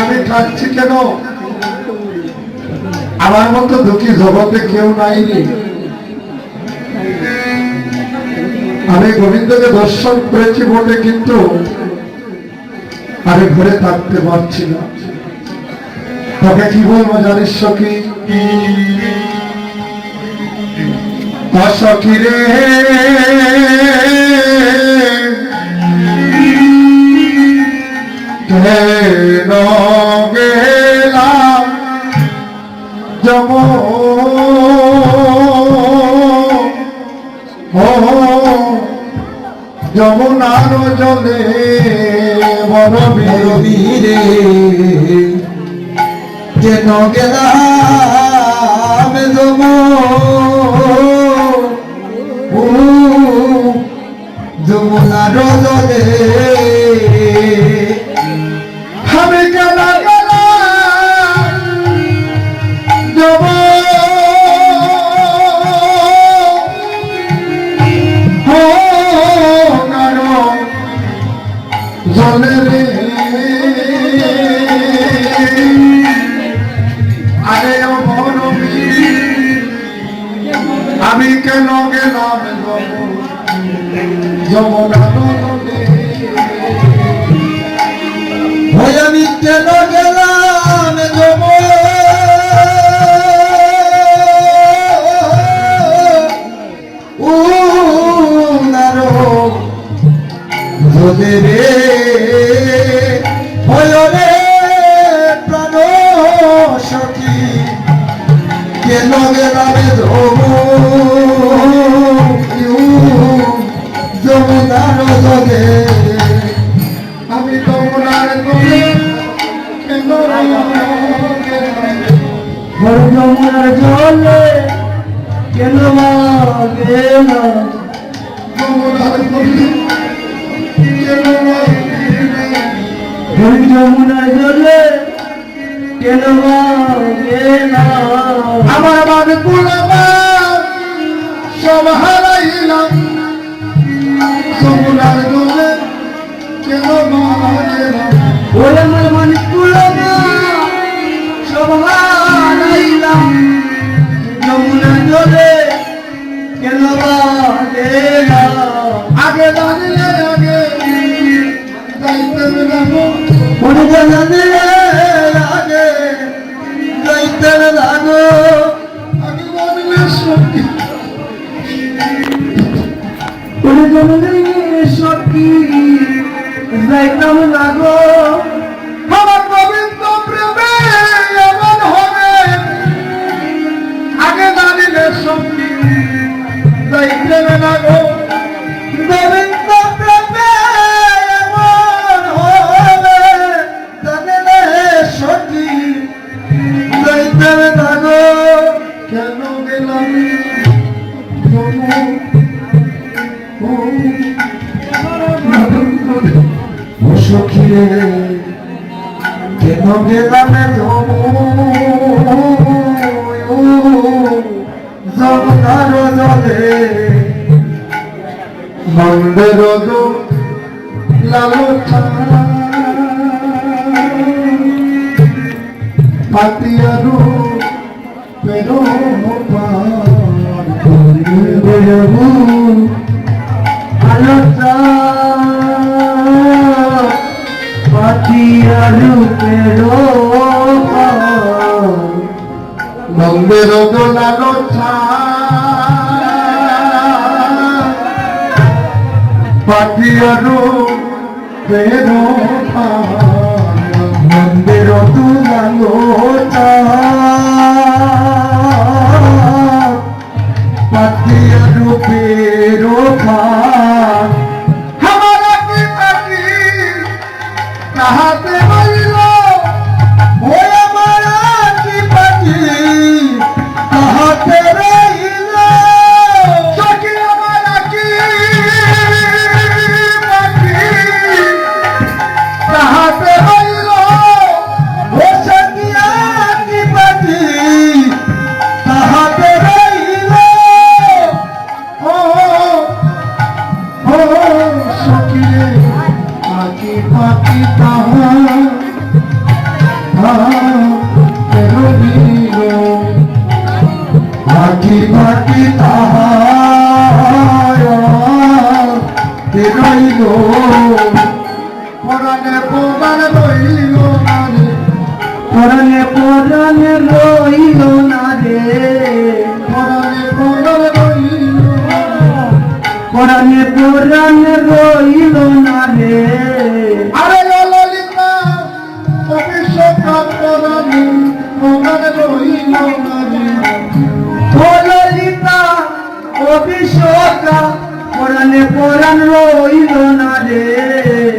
আমি আমার মতো দুঃখী জগতে কেউ আমি গোবিন্দকে দর্শন করেছি বটে, কিন্তু আমি ঘরে থাকতে পারছি না। তোকে কি বলব জানিস সখী? অসখী রে কেন গেলাম যম যমুনার জলে বড় বীর বীরে যেন গেলাম জম যমুনার কেন গেলাম জম যমুনার জলে আমি কেন হর যমুনার জলে কেন নদে কেন হর যমুনার জলে, কেন গেলাম আমার পুলাবা সব হারাইলাম। কেন মারেলাম ওই আমার কুলনা সব হারাইলাম। যমুনার জলে কেন গেলাম আগে দাঁড়িয়ে আগে যাইতে মনে জানানে যাইতাম লাগো। আমার ও সখী রে কেন গেলাম যমুনার জলে মন্দির লালো পাতিয়ারু পেরো বেরবু আলোচা পাতিয়ারু পেরো মন্দির লালো পাতিয়ারু পেরো মন্দির তুলালো পাতিয়া রূপে রোখা हमारा की पाटी कहाते बल्लो ওই সখিরে মাটি পাখি তাহি পাখি তাহাইল পরানে পরানে রইল পরানে পরানে রইল পরাণে পরাণে রইল না রে। আরে ললিতা অভিষেকা পরাণে পরাণ রইল নারে ও ললিতা অভিষোকা পরাণে পরাণ রইল না রে।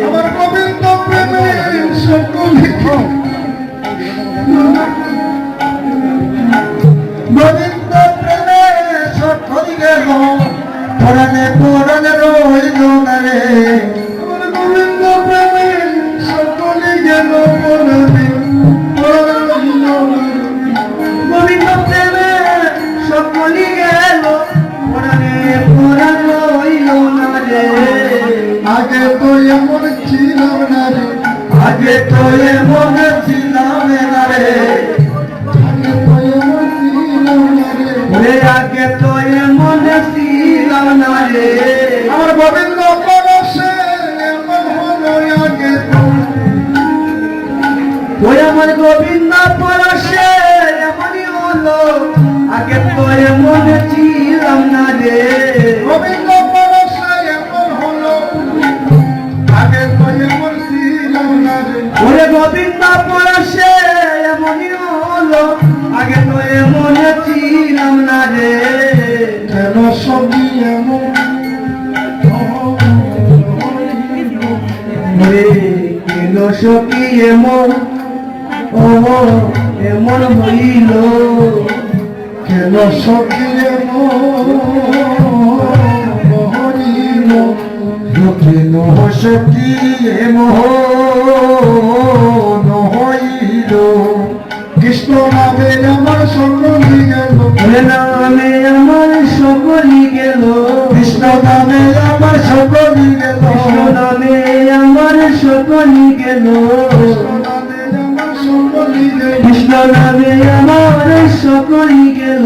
আমার গোবিন্দ প্রেমের সকল পরাণে পরাণে রইল না রে আমার ওরে গোবিন্দ পরশে এমনই হলো। আগে তো এমন ছিলাম না রে। কেন সবই এমন? কেন সখী এমন? ও এমন হইল। কেন সবই এমন? সখী এমন হইল? কৃষ্ণ নামে আমার সকলি গেল নামে আমার সকলি গেল কৃষ্ণ নামে আমার সকলি গেল নামে আমার সকলি গেল কৃষ্ণ নামে আমার সকলি গেল